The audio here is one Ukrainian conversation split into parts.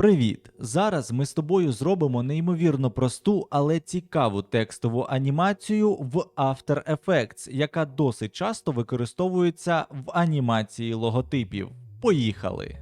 Привіт! Зараз ми з тобою зробимо неймовірно просту, але цікаву текстову анімацію в After Effects, яка досить часто використовується в анімації логотипів. Поїхали!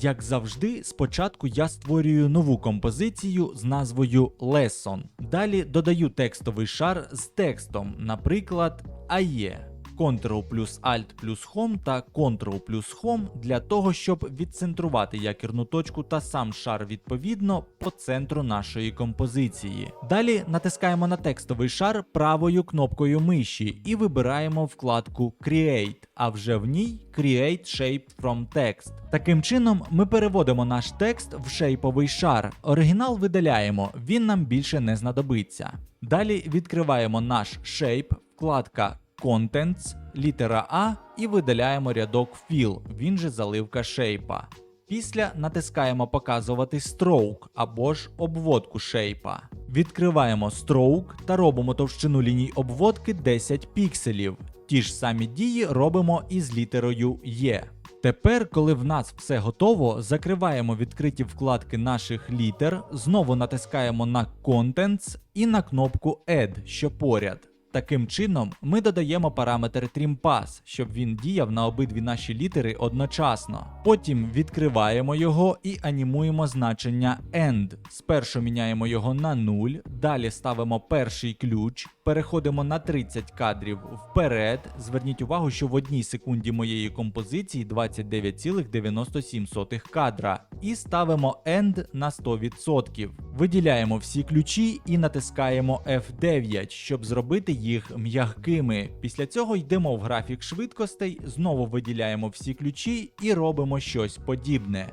Як завжди, спочатку я створюю нову композицію з назвою Lesson. Далі додаю текстовий шар з текстом, наприклад, AE. Ctrl плюс Alt плюс Home та Ctrl плюс Home для того, щоб відцентрувати якірну точку та сам шар відповідно по центру нашої композиції. Далі натискаємо на текстовий шар правою кнопкою миші і вибираємо вкладку Create, а вже в ній Create Shape from Text. Таким чином, ми переводимо наш текст в шейповий шар. Оригінал видаляємо, він нам більше не знадобиться. Далі відкриваємо наш Shape, вкладка Contents, літера А і видаляємо рядок Fill, він же заливка шейпа. Після натискаємо показувати Stroke або ж обводку шейпа. Відкриваємо Stroke та робимо товщину ліній обводки 10 пікселів. Ті ж самі дії робимо і з літерою Є. Тепер, коли в нас все готово, закриваємо відкриті вкладки наших літер, знову натискаємо на Contents і на кнопку Add, що поряд. Таким чином, ми додаємо параметр TrimPass, щоб він діяв на обидві наші літери одночасно. Потім відкриваємо його і анімуємо значення End. Спершу міняємо його на 0, далі ставимо перший ключ, переходимо на 30 кадрів вперед. Зверніть увагу, що в одній секунді моєї композиції 29,97 кадра. І ставимо End на 100%. Виділяємо всі ключі і натискаємо F9, щоб зробити їх м'якими. Після цього йдемо в графік швидкостей, знову виділяємо всі ключі і робимо щось подібне.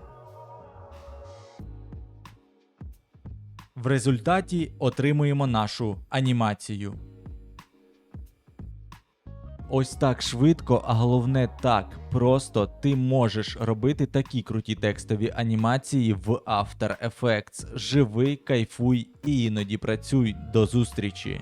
В результаті отримуємо нашу анімацію. Ось так швидко, а головне так просто ти можеш робити такі круті текстові анімації в After Effects. Живи, кайфуй і іноді працюй. До зустрічі!